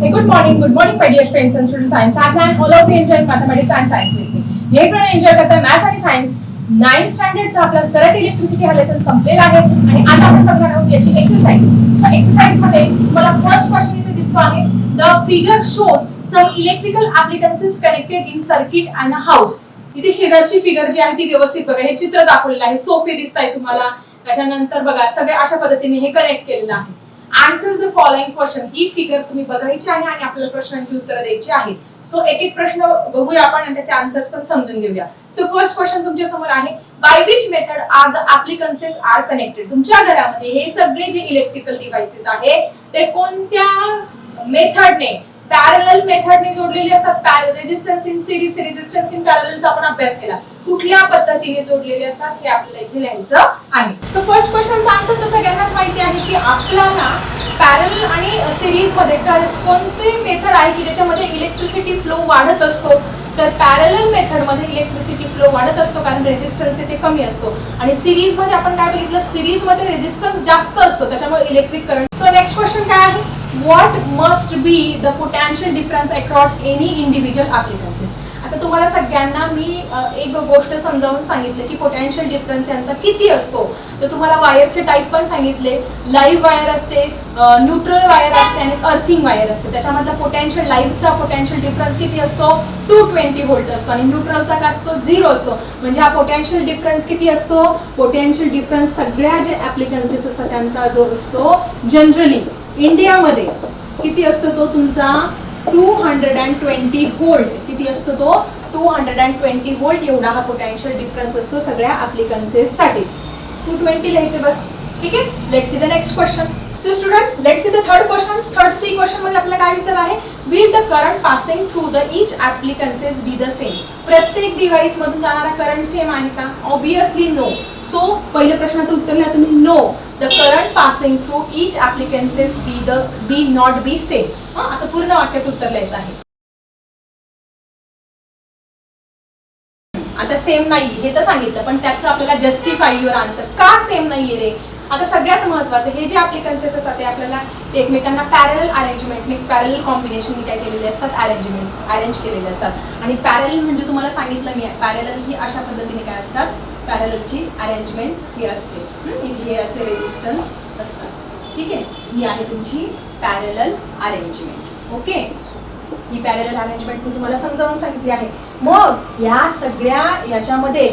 Hey, good morning, good morning, my dear friends and students. I am Sadhna and all of you enjoy mathematics and science with me. हे पण enjoy करताय maths आणि science ninth स्टँडर्डचा आपला current electricity हा lesson संपलेला आहे. आणि आज आपण बघणार आहोत याची एक्सरसाइज सो एक्सरसाइजमध्ये मला फर्स्ट क्वेश्चन इथे दिसतो आहे. The figure shows some electrical appliances connected in circuit and house इथे शेजारची फिगर जी आहे ती व्यवस्थित बघा. हे चित्र दाखवलेलं आहे. सोफे दिसत आहे तुम्हाला. त्याच्यानंतर बघा सगळे अशा पद्धतीने हे कनेक्ट केलेलं आहे. आन्सर द फॉलोइंग क्वेश्चन ही फिगर तुम्ही बघायची आहे आणि आपल्याला प्रश्नांची उत्तरं द्यायची आहेत सो एक एक प्रश्न बघूया आपण आणि त्याचे आन्सर्स पण समजून घेऊया. सो फर्स्ट क्वेश्चन तुमच्यासमोर आहे. By which method are the appliances are connected तुमच्या घरामध्ये हे सगळे जे इलेक्ट्रिकल डिव्हाइसेस आहे ते कोणत्या मेथडने पॅरल मेथडने जोडलेले असतात. Resistance in series resistance in पॅरलचा आपण अभ्यास केला. कुठल्या पद्धतीने जोडलेले असतात हे आपल्याला इथे लिहायचं आहे. सो फर्स्ट क्वेश्चनचा आन्सर तर सगळ्यांनाच माहिती आहे की आपल्याला पॅरल आणि सिरीजमध्ये कोणते मेथड आहे की ज्याच्यामध्ये इलेक्ट्रिसिटी फ्लो वाढत असतो? तर पॅरल मेथडमध्ये इलेक्ट्रिसिटी फ्लो वाढत असतो कारण रेजिस्टन्स तिथे कमी असतो. आणि सिरीजमध्ये आपण काय बघितलं? सिरीजमध्ये रेजिस्टन्स जास्त असतो त्याच्यामुळे electric current so next question काय आहे? What must be the potential difference across any individual appliance तर तुम्हाला सगळ्यांना मी एक गोष्ट समजावून सांगितलं की पोटॅन्शियल डिफरन्स यांचा किती असतो? तर तुम्हाला वायरचे टाईप पण सांगितले. लाईव्ह वायर असते न्यूट्रल वायर असते आणि अर्थिंग वायर असते. त्याच्यामधला पोटॅन्शियल लाईव्हचा पोटॅन्शियल डिफरन्स किती असतो? टू ट्वेंटी व्होल्ट असतो. आणि न्यूट्रलचा काय असतो? झिरो असतो. म्हणजे हा पोटॅन्शियल डिफरन्स किती असतो? पोटॅन्शियल डिफरन्स सगळ्या जे ॲप्लिकन्सेस असतात त्यांचा जो असतो जनरली इंडियामध्ये किती असतो तो तुमचा? Two hundred and twenty volt. किती असतो तो? Two hundred and twenty volt एवढा हा पोटॅन्शियल डिफरन्स असतो सगळ्या ऍप्लिकन्सेससाठी टू ट्वेंटी लिहायचे बस. ठीक आहे? Let see the next question so student let see the third question third C क्वेश्चनमध्ये आपल्याला काय विचार आहे? Will the current passing through the each appliances be the same प्रत्येक डिव्हाइस मधून जाणारा करंट सेम आहे का? ऑब्विसली नो सो पहिल्या प्रश्नाचं उत्तर लिहा तुम्ही. No the current passing through each appliances be the be not be same असं पूर्ण वाक्यात उत्तर लिहायचं आहे. आता सेम नाही हे तर सांगितलं पण त्याचं आपल्याला जस्टिफाय युअर आन्सर का सेम नाहीये रे? आता सगळ्यात महत्वाचं हे जे आपले कन्सेप्ट असतात ते आपल्याला एकमेकांना पॅरल अरेंजमेंटने पॅरल कॉम्बिनेशनने काय केलेले असतात? अरेंजमेंट अरेंज केलेले असतात. आणि पॅरल म्हणजे तुम्हाला सांगितलं मी पॅरल ही अशा पद्धतीने काय असतात? पॅरलची अरेंजमेंट ही असते. हे असे रेजिस्टन्स असतात. ठीक आहे? ही आहे तुमची पॅरेलल अरेंजमेंट ओके ही पॅरेलल अरेंजमेंट मी तुम्हाला समजावून सांगितली आहे. मग या सगळ्या याच्यामध्ये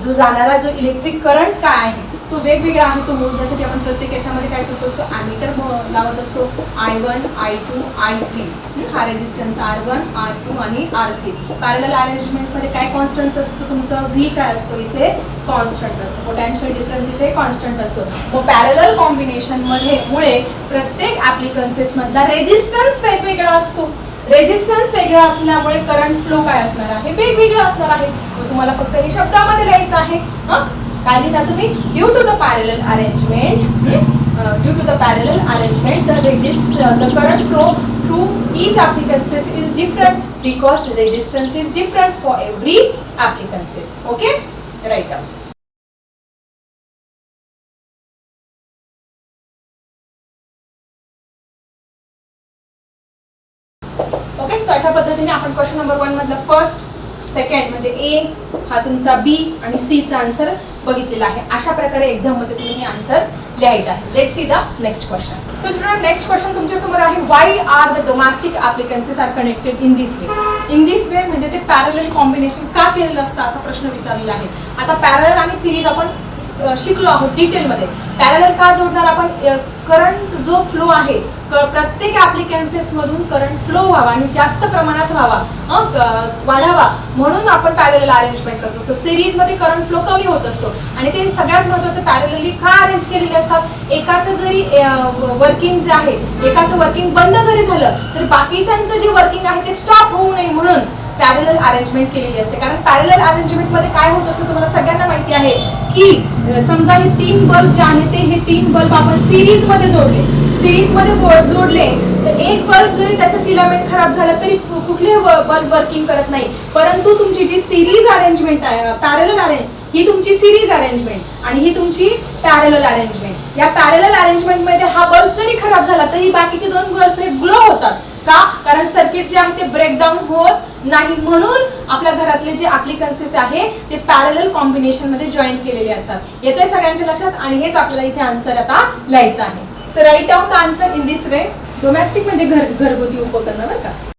जो जाणारा जो इलेक्ट्रिक करंट काय आहे तो वेगवेगळा आहे तो मोजण्यासाठी आपण प्रत्येक याच्यामध्ये काय करतो असतो? ॲमीटर लावत असतो. I one I two I three हा? Resistance R one R two आणि आर थ्री पॅरल अरेंजमेंटमध्ये काय कॉन्स्टंट असतो? तुमचं व्ही काय असतो? इथे कॉन्स्टंट असतो. पोटॅन्शियल डिफरन्स इथे कॉन्स्टंट असतो. मग पॅरल कॉम्बिनेशनमध्ये मुळे प्रत्येक ऍप्लिकन्सेस मधला रेजिस्टन्स वेगवेगळा असतो. रेजिस्टन्स वेगळा असल्यामुळे करंट फ्लो काय असणार आहे? वेगवेगळं असणार आहे. तुम्हाला फक्त हे शब्दामध्ये लिहायचं आहे. काय लिहिता तुम्ही? Due to the parallel arrangement due to the parallel arrangement the resist the current flow through each applicances is different because resistance is different for every applicances. Okay? Right down. आपण क्वेश्चन नंबर वन मधलं first second म्हणजे A हा तुमचा बी आणि C चा answer बघितलेला आहे. अशा प्रकारे एक्झाममध्ये तुम्ही हे आन्सर्स लिहायचे आहे. Let see the next question so student next question तुमच्यासमोर आहे. Why are the domestic appliances are connected in this way in this way म्हणजे ते पॅरल कॉम्बिनेशन का केलेलं असतं असा प्रश्न विचारलेला आहे. आता पॅरल आणि सिरीज आपण शिकलो आहोत डिटेलमध्ये पॅरलर का जोडणार आपण? करंट जो फ्लो आहे क- प्रत्येक ॲप्लिकेन्सेसमधून करंट फ्लो व्हावा आणि जास्त प्रमाणात व्हावा वाढावा म्हणून आपण पॅरल अरेंजमेंट करतो. सो सिरीजमध्ये करंट फ्लो कमी होत असतो आणि ते सगळ्यात महत्वाचं पॅरलली का अरेंज केलेले असतात? एकाचं जरी वर्किंग जे आहे एकाचं वर्किंग बंद जरी झालं तर बाकीच्यांचं जे वर्किंग आहे ते स्टॉप होऊ नये म्हणून. पॅरल अरेंजमेंट केलेली असते. कारण पॅरल अरेंजमेंटमध्ये काय होत असतं तुम्हाला सगळ्यांना माहिती आहे की समजा हे तीन बल्ब जे आहेत ते हे तीन बल्ब आपण सिरीजमध्ये जोडले. सिरीजमध्ये जोडले तर एक बल्ब जरी त्याचं फिलामेंट खराब झालं तरी कुठले बल्ब वर्किंग करत नाही. परंतु तुमची जी सिरीज अरेंजमेंट आहे पॅरल अरेंज ही तुमची सिरीज अरेंजमेंट आणि ही तुमची पॅरल अरेंजमेंट या पॅरेलल अरेंजमेंटमध्ये हा बल्ब जरी खराब झाला तरी बाकीचे दोन बल्ब हे ग्लो होतात. का? कारण सर्किट जे आहे ते ब्रेकडाऊन होत नाही म्हणून आपल्या घरातले जे अप्लिकन्सेस आहे ते पॅरल कॉम्बिनेशनमध्ये जॉईन केलेले असतात. येतोय सगळ्यांच्या लक्षात? आणि हेच आपल्याला इथे आन्सर आता लिहायचं आहे. So write down the answer in this way domestic म्हणजे घर घरगुती उपकरणं बरं का?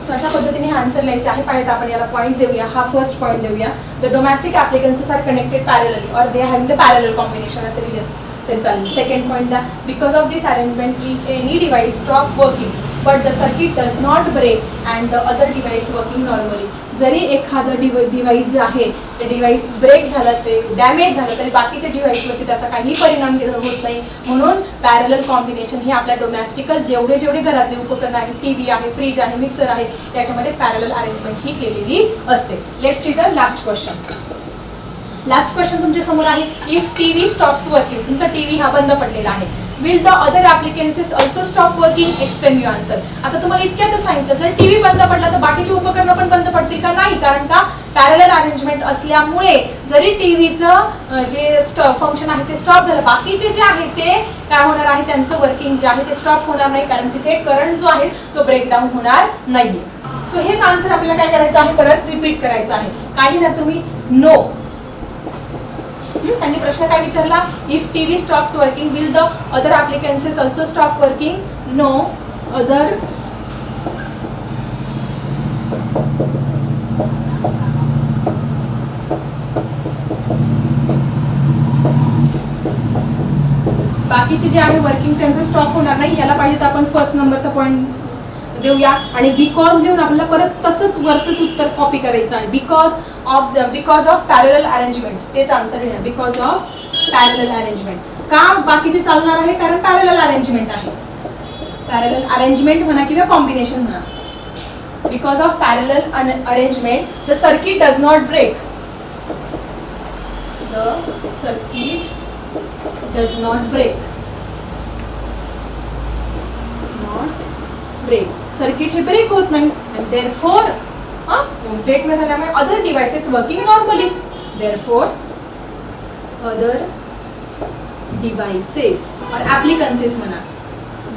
सो अशा पद्धतीने आन्सर लिहायचे आहे. पाहिजे तर आपण याला पॉईंट देऊया. हा फर्स्ट पॉईंट देऊया. The domestic appliances are connected parallelly or they have the parallel combination असे लिहिलं तरी चालेल. Second point the because of this arrangement की any device stop working but the circuit does not break and the other device working normally जरी एखादं डिव device जे आहे ते डिव्हाइस ब्रेक झालं ते डॅमेज झालं तरी बाकीच्या डिव्हाइसवरती त्याचा काही परिणाम होत नाही. म्हणून पॅरल कॉम्बिनेशन हे आपल्या डोमॅस्टिकल जेवढे जेवढे घरातले उपकरण आहेत टी व्ही आहे फ्रीज आहे मिक्सर आहे त्याच्यामध्ये पॅरल अरेंजमेंट ही केलेली असते. Let's see the last question last question तुमच्यासमोर आहे. इफ टीव्ही स्टॉप्स वर्किंग तुमचा टीव्ही हा बंद पडलेला आहे. Will the other appliances also stop working explain you answer आता तुम्हाला इतक्यातच सांगितलं. जर टीव्ही बंद पडला तर बाकीचे उपकरणं पण बंद पडतील का नाही? कारण का पॅरल अरेंजमेंट असल्यामुळे जरी टीव्हीचं जे फंक्शन आहे ते स्टॉप झालं. बाकीचे जे आहे ते काय होणार आहे? त्यांचं वर्किंग जे आहे ते स्टॉप होणार नाही. कारण तिथे करंट जो आहे तो ब्रेकडाऊन होणार नाहीये. सो हेच आन्सर आपल्याला काय करायचं आहे? परत रिपीट करायचं आहे. काही ना तुम्ही नो त्यांनी प्रश्न काय विचारला? If T V stops working will the other appliances also stop working no other बाकीचे जे आहे वर्किंग त्यांचं स्टॉप होणार नाही. याला पाहिजे तर आपण फर्स्ट नंबरचा पॉईंट देऊया आणि बिकॉज लिहून आपल्याला परत तसंच वरचंच उत्तर कॉपी करायचं आहे. Because of the because of parallel arrangement तेच आन्सर येणार बिकॉज ऑफ पॅरल अरेंजमेंट का बाकीचे चालणार आहे? कारण पॅरल अरेंजमेंट आहे. पॅरल अरेंजमेंट म्हणा किंवा कॉम्बिनेशन म्हणा. Because of parallel arrangement the circuit does not break the circuit does not break not break circuit हे ब्रेक होत नाही. आणि देअर फोर ब्रेक न झाल्यामुळे other devices working normally therefore other devices or appliances म्हणा.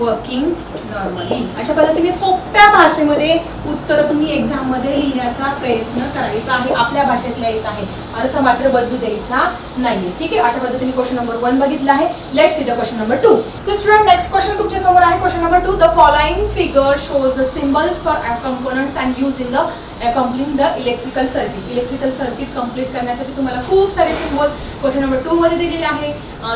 Working normally अशा पद्धतीने सोप्या भाषेमध्ये उत्तर तुम्ही एक्झाममध्ये लिहिण्याचा प्रयत्न करायचा आहे. आपल्या भाषेत लिहायचा आहे. अर्थ मात्र बदलू द्यायचा नाहीये. ठीक आहे? अशा पद्धतीने क्वेश्चन नंबर वन बघितला आहे. Let see the question number two so student next question तुमच्यासमोर आहे. Question number two the following figure shows the symbols for components and use in the complete the electrical circuit electrical circuit complete करण्यासाठी तुम्हाला खूप सारे symbol question number to मध्ये दिलेले आहे.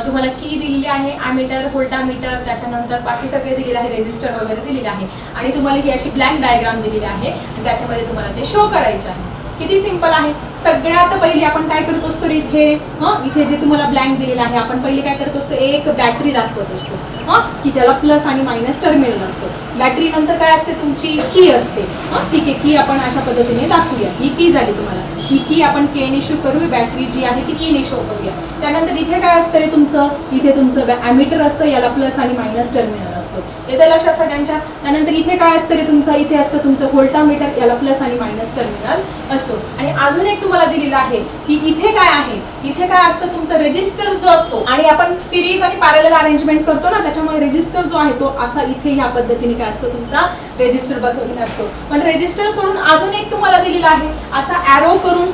तुम्हाला की दिलेली आहे ॲमीटर व्होल्टामीटर त्याच्यानंतर बाकी सगळे दिलेले आहे रेजिस्टर वगैरे दिलेले आहे. आणि तुम्हाला ही अशी ब्लँक डायग्राम दिलेली आहे. आणि त्याच्यामध्ये तुम्हाला ते शो करायचे आहे. किती सिंपल आहे. सगळ्यात पहिले आपण काय करत असतो रे इथे? हं? इथे जे तुम्हाला ब्लँक दिलेलं आहे आपण पहिले काय करत असतो? एक बॅटरी दाखवत असतो. हं? की ज्याला प्लस आणि मायनस टर्मिनल असतो बॅटरी नंतर काय असते? तुमची की असते. हं? ठीक आहे की आपण अशा पद्धतीने दाखवूया. ही की झाली तुम्हाला. ही की आपण के इशू करू बॅटरी जी आहे ती e इन इशू करूया. त्यानंतर इथे काय असतं रे तुमचं? इथे तुमचं ॲमिटर असतं याला प्लस आणि मायनस टर्मिनल असतो. येतं लक्षात सगळ्यांच्या. त्यानंतर इथे काय असतं रे तुमचं? इथे असतं तुमचं व्होल्टामीटर याला प्लस आणि मायनस टर्मिनल असतो. आणि अजून एक तुम्हाला दिलेलं आहे की इथे काय आहे? इथे काय असतं? तुमचं रेजिस्टर जो असतो आणि आपण सिरीज आणि पॅरल अरेंजमेंट करतो ना त्याच्यामुळे रेजिस्टर जो आहे तो असा इथे ह्या पद्धतीने काय असतो? तुमचा रेजिस्टर बसवलेला असतो. पण रेजिस्टर सोडून अजून एक तुम्हाला दिलेला आहे असा ॲरो करून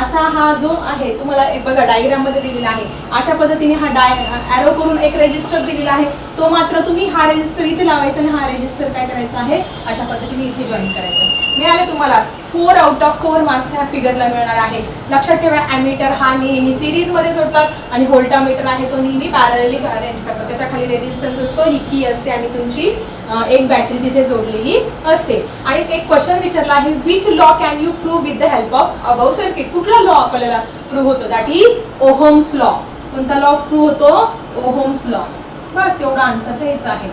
असा हा जो आहे तुम्हाला एक बघा डायग्राममध्ये दिलेला आहे. अशा पद्धतीने हा डाय ॲरो करून एक रेजिस्टर दिलेला आहे. तो मात्र तुम्ही हा रेजिस्टर इथे लावायचा आणि हा रेजिस्टर काय करायचा आहे? अशा पद्धतीने इथे जॉईन करायचा. मिळाले तुम्हाला. Four out of four marks ह्या फिगरला मिळणार आहे. लक्षात ठेवा ॲमीटर हा नेहमी सिरीजमध्ये जोडतात आणि होल्टामीटर आहे तो नेहमी पॅरली अरेंज करतात. त्याच्याखाली रेजिस्टन्स असतो ही की असते आणि तुमची एक बॅटरी तिथे जोडलेली असते. आणि एक क्वेश्चन विचारला आहे which law can you prove with the help of above circuit कुठला लॉ आपल्याला प्रूव्ह होतो? दॅट इज ओहोम्स लॉ कोणता लॉ प्रूव्ह होतो? ओहोम्स लॉ बस एवढा आन्सर हेच आहे.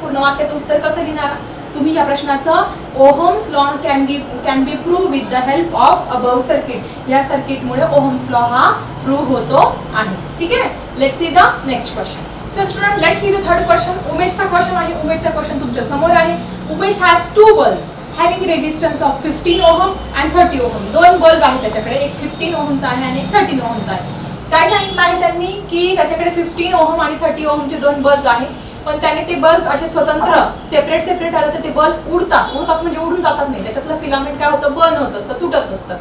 पूर्ण वाक्याचं उत्तर कसं लिहिणार? तुम्ही या प्रश्नाचं Ohm's law can be can be prove with the help of above circuit या सर्किटमुळे ओहोम्स लॉ हा प्रूव्ह होतो आहे. ठीक आहे? Let see the next question so student let see the third question उमेशचा question आहे. उमेशचा क्वेश्चन तुमच्यासमोर आहे. Umesh has two bulbs having resistance of fifteen ohm and thirty ohm दोन बल्ब आहेत त्याच्याकडे. एक फिफ्टीन ओहमचा आहे आणि एक थर्टीन ओहमचा आहे. काय सांगितलं आहे त्यांनी की त्याच्याकडे फिफ्टीन ओहम आणि थर्टी ओहमचे दोन बल्ब आहेत. पण त्याने ते बल्ब असे स्वतंत्र सेपरेट सेपरेट आलं तर ते बल्ब उडतात. उडतात म्हणजे उडून जातात नाही. त्याच्यातलं फिलामेंट काय होतं? बर्न होत असतं तुटत असतं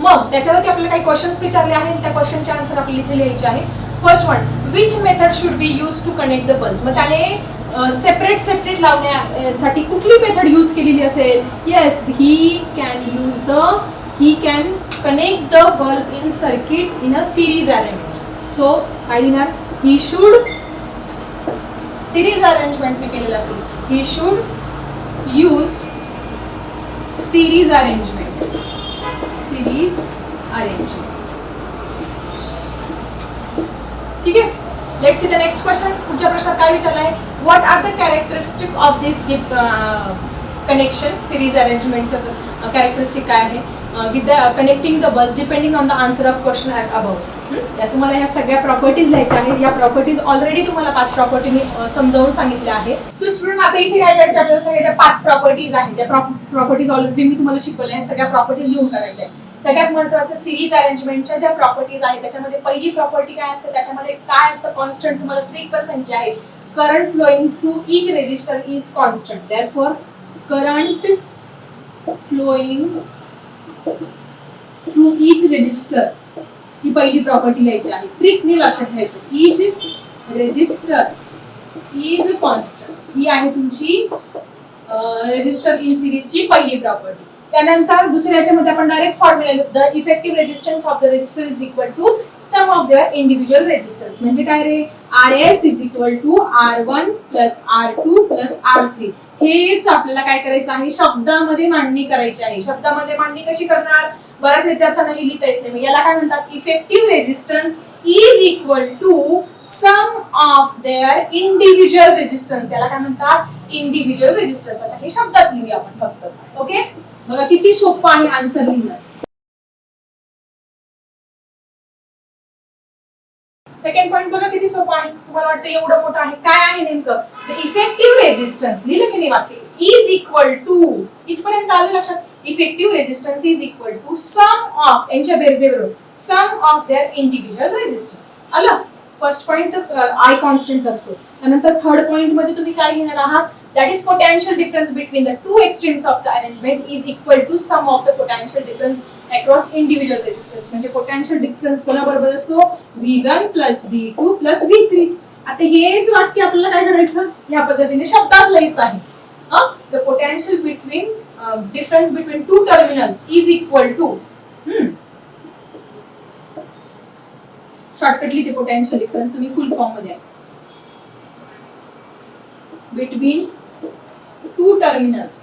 मग त्याच्यावरती आपल्याला काही क्वेश्चन्स विचारले आहेत? त्या क्वेश्चनचे आन्सर आपल्याला इथे लिहायचे आहे first one which method should be use to connect the bulb मग त्याने सेपरेट सेपरेट लावण्यासाठी कुठली मेथड यूज केलेली असेल? Yes he can use the he can connect the bulb in circuit in a series arrangement so काय लिहिणार? He should series अरेंजमेंटने केलेलं असेल. He should use series arrangement series arrangement ठीक आहे? Let's see the next question पुढच्या प्रश्नात काय विचारलं आहे what are the characteristic of this connection series अरेंजमेंटचं characteristic काय आहे? With the connecting the bus depending on the answer of question as about तुम्हाला ह्या सगळ्या प्रॉपर्टीज लिहायच्या आहेत. या प्रॉपर्टीज ऑलरेडी तुम्हाला पाच प्रॉपर्टी मी समजावून सांगितल्या आहे सो स्टुडंट आता इथे काय करायचे आपल्याला सगळ्या ज्या पाच प्रॉपर्टीज आहेत. त्या प्रॉपर्टीज ऑलरेडी मी तुम्हाला शिकवल्या आहेत. सगळ्या प्रॉपर्टीज लिहून करायच्या सगळ्यात महत्वाचं सिरीज अरेंजमेंटच्या ज्या प्रॉपर्टीज आहेत त्याच्यामध्ये पहिली प्रॉपर्टी काय असते? त्याच्यामध्ये काय असतं कॉन्स्टंट तुम्हाला ट्रिक पण सांगितली आहे current flowing through each resistor is constant therefore current flowing through each resistor ही पहिली प्रॉपर्टी लिहायची आहे. ट्रिकने लक्षात ठेवायचं इज रेजिस्टर इज कॉन्स्टंट ही आहे तुमची रेजिस्टर इन सिरीजची पहिली प्रॉपर्टी त्यानंतर दुसऱ्या याच्यामध्ये आपण direct formula the effective resistance of the resistor is equal to sum of their individual resistance म्हणजे काय रे? R S is equal to R one plus R two plus R three हेच आपल्याला काय करायचं आहे? शब्दामध्ये मांडणी करायची आहे. शब्दामध्ये मांडणी कशी करणार? बऱ्याच विद्यार्थ्यांना हे लिहिता येत नाही. याला काय म्हणतात? Effective resistance is equal to sum of their individual resistance याला काय म्हणतात? इंडिव्हिज्युअल रेजिस्टन्स आता हे शब्दात लिहूया आपण फक्त. ओके बघा किती सोपं आहे आन्सर लिहिणं. सेकंड पॉइंट बघा किती सोपं आहे. तुम्हाला वाटतं एवढं मोठं आहे. काय आहे नेमकं? द इफेक्टिव्ह रेजिस्टन्स लिहिलं की नाही वाक्य? इज इक्वल टू इथपर्यंत आलं लक्षात? Effective resistance is equal to sum of यांच्या बेरजेवरून sum of their individual resistance आलं? फर्स्ट पॉइंट आय कॉन्स्टंट असतो. त्यानंतर थर्ड पॉइंटमध्ये तुम्ही काय लिहिणार आहात? That is potential difference between the two extremes of the arrangement is equal to sum of the potential difference across individual resistance. म्हणजे potential कोणा कोणाबरोबर असतो? V one plus plus two plus three आता हेच वाक्य आपल्याला काय करायचं? या पद्धतीने शब्दात लिहायचं आहे. The potential between difference between two terminals is equal to shortcutly ते पोटॅन्शियल डिफरन्स तुम्ही फुल फॉर्ममध्ये आहे. बिटवीन टू टर्मिनल्स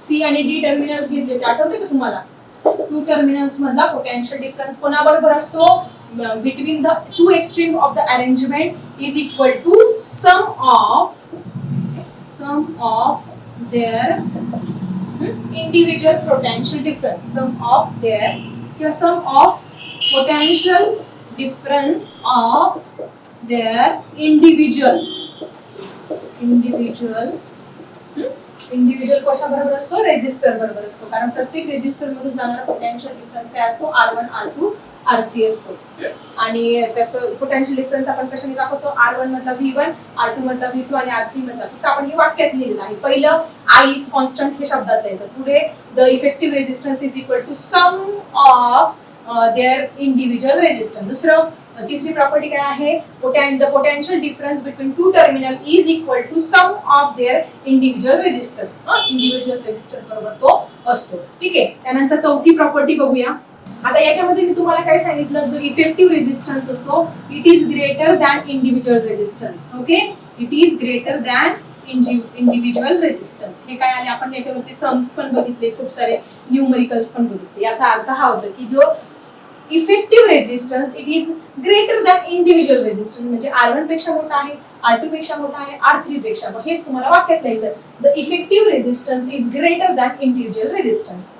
सी आणि डी टर्मिनल्स घेतले ते आठवते का तुम्हाला? टू टर्मिनल्स मधला पोटेन्शियल डिफरन्स कोणाबरोबर असतो? Between the two extreme of the arrangement is equal to sum of sum of their individual potential difference sum of their किंवा sum of potential difference of their individual individual individual कशा बरोबर असतो? Resistor बरोबर असतो. कारण प्रत्येक resistor मधून जाणारा पोटॅन्शियल डिफरन्स काय असतो? R one R two R three असतो. आणि त्याचं पोटॅन्शियल डिफरन्स आपण कशाने दाखवतो? आर वन मधला व्ही वन आर टू मधला व्ही टू आणि आर थ्री मधला फक्त आपण हे वाक्यात लिहिलेलं आहे. पहिलं आय इज कॉन्स्टंट हे शब्दात लिहायचं पुढे the effective resistance is equal to sum of their individual resistance दुसरं तिसरी प्रॉपर्टी काय आहे? The potential difference between two terminal is equal to sum of their individual register individual register बरोबर तो असतो. ठीक आहे? त्यानंतर चौथी प्रॉपर्टी बघूया. आता याच्यामध्ये मी तुम्हाला काय सांगितलं? जो इफेक्टिव्ह रेजिस्टन्स असतो it is greater than individual resistance okay it is greater than individual resistance हे काय आले? आपण याच्यावरती सम्स पण बघितले खूप सारे न्यूमरिकल्स पण बघितले. याचा अर्थ हा होता की जो effective resistance it is greater than individual resistance म्हणजे आर वनपेक्षा मोठा आहे आर टू पेक्षा मोठा आहे आर थ्री पेक्षा मग हेच तुम्हाला वाक्यात लिहायचं the effective resistance is greater than individual resistance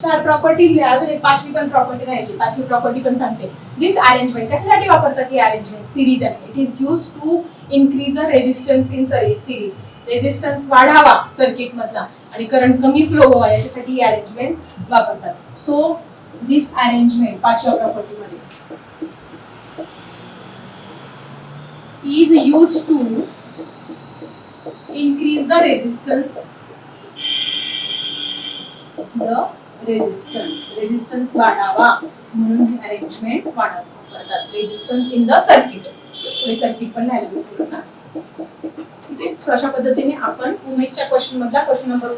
चार प्रॉपर्टी लिहा. अजून एक पाचवी पण प्रॉपर्टी राहिली. पाचवी प्रॉपर्टी पण सांगते. दिस अरेंजमेंट कशासाठी वापरतात? ही अरेंजमेंट सिरीज आहे. It is use to increase the resistance in series resistance वाढावा सर्किट मधला आणि करंट कमी फ्लो व्हावा याच्यासाठी ही अरेंजमेंट वापरतात. सो दिस अरेंजमेंट पाचव्या प्रॉपर्टी मध्ये is to to increase the resistance. The resistance. Resistance वाढावा. म्हणून हे अरेंजमेंट वाढवतात. रेजिस्टन्स इन द सर्किट पुढे सर्किट पण लिहायला विसरू नका सो अशा पद्धतीने आपण उमेशच्या क्वेश्चन मधला क्वेश्चन नंबर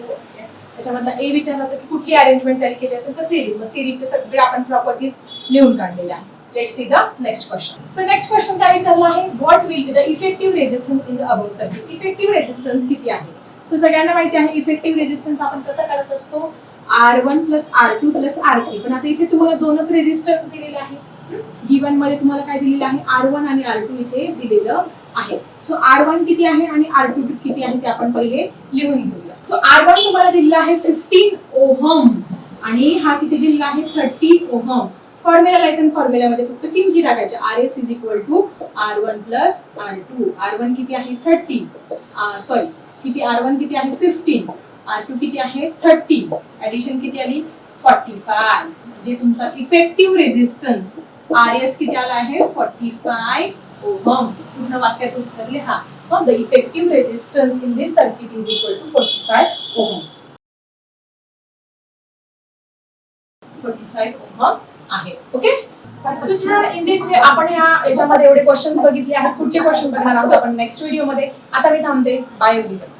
त्याच्यामधला ए विचारला होता की कुठली अरेंजमेंट तयारी केली असेल तर सिरीज मग सिरीजचे सगळे आपण प्रॉपर्टीज लिहून काढलेले आहे let's see the next question so next question काय विचारला आहे? What will be the effective resistance in the above circuit effective resistance किती आहे? सो सगळ्यांना माहिती आहे इफेक्टिव्ह रेजिस्टन्स आपण कसा करत असतो? R one plus R two plus R three पण आता इथे तुम्हाला दोनच रेजिस्टन्स दिलेले आहे गिवनमध्ये तुम्हाला काय दिलेलं आहे? आर वन आणि आर टू इथे दिलेलं आहे. सो आर वन किती आहे आणि आर टू किती आहे ते आपण पहिले लिहून घेऊया. सो आर वन तुम्हाला दिलेला आहे फिफ्टीन ओहम. आणि हा किती दिलेला आहे? Thirty ohm. फॉर्म्युला लायसन फॉर्म्युल्यामध्ये फक्त किमती टाकायच्या. R S is equal to R one plus R two R one किती आहे? थर्टी सॉरी uh, किती आर वन किती आहे? फिफ्टीन आर टू किती आहे? थर्टी ऍडिशन किती आली? फॉर्टी फाय म्हणजे तुमचा इफेक्टिव्ह रेझिस्टन्स आर एस किती आला आहे? फॉर्टी फाय ओहम पूर्ण वाक्यात उत्तर लिहा the effective resistance in this circuit is equal to forty five ohm forty five ohm आहे ओके इन दिस वे आपण ह्या याच्यामध्ये एवढे क्वेश्चन्स बघितले आहेत. पुढचे क्वेश्चन बघणार आहोत आपण नेक्स्ट व्हिडिओमध्ये. आता मी थांबते. Bye everyone